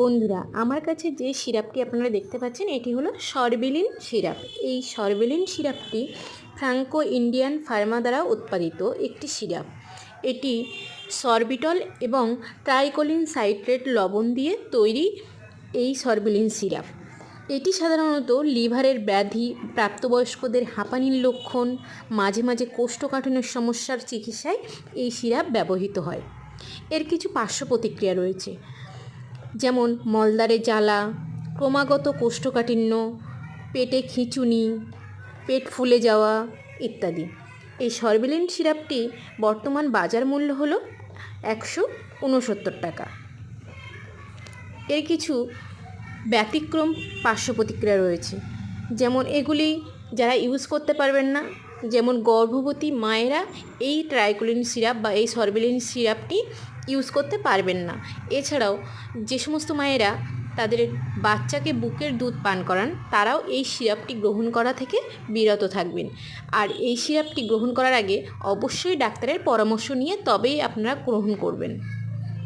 বন্ধুরা, আমার কাছে যে সিরাপটি আপনারা দেখতে পাচ্ছেন, এটি হলো সরবেলিন সিরাপ। এই সরবেলিন সিরাপটি ফ্রাঙ্কো ইন্ডিয়ান ফার্মা দ্বারা উৎপাদিত একটি সিরাপ। এটি সরবিটল এবং ট্রাইকোলিন সাইট্রেট লবণ দিয়ে তৈরি এই সরবেলিন সিরাপ। এটি সাধারণত লিভারের ব্যাধি, প্রাপ্তবয়স্কদের হাঁপানির লক্ষণ, মাঝে মাঝে কোষ্ঠকাঠিন্যের সমস্যার চিকিৎসায় এই সিরাপ ব্যবহৃত হয়। এর কিছু পার্শ্ব প্রতিক্রিয়া রয়েছে। যেমন মলদ্বারে জ্বালা, ক্রমাগত কোষ্ঠকাঠিন্য, পেটে খিঁচুনি, পেট ফুলে যাওয়া ইত্যাদি। এই সরবেলিন সিরাপটি বর্তমান বাজার মূল্য হলো একশো উনসত্তর টাকা। এর কিছু ব্যতিক্রম পার্শ্ব প্রতিক্রিয়া রয়েছে। যেমন এগুলি যারা ইউজ করতে পারবেন না যেমন গর্ভবতী মায়েরা এই ট্রাইকুলিন সিরাপ বা এই সরবেলিন সিরাপটি ইউজ করতে পারবেন না। এছাড়াও যে সমস্ত মায়েরা তাদের বাচ্চাকে বুকের দুধ পান করান, তারাও এই সিরাপটি গ্রহণ করা থেকে বিরত থাকবেন। আর এই সিরাপটি গ্রহণ করার আগে অবশ্যই ডাক্তারের পরামর্শ নিয়ে তবেই আপনারা গ্রহণ করবেন।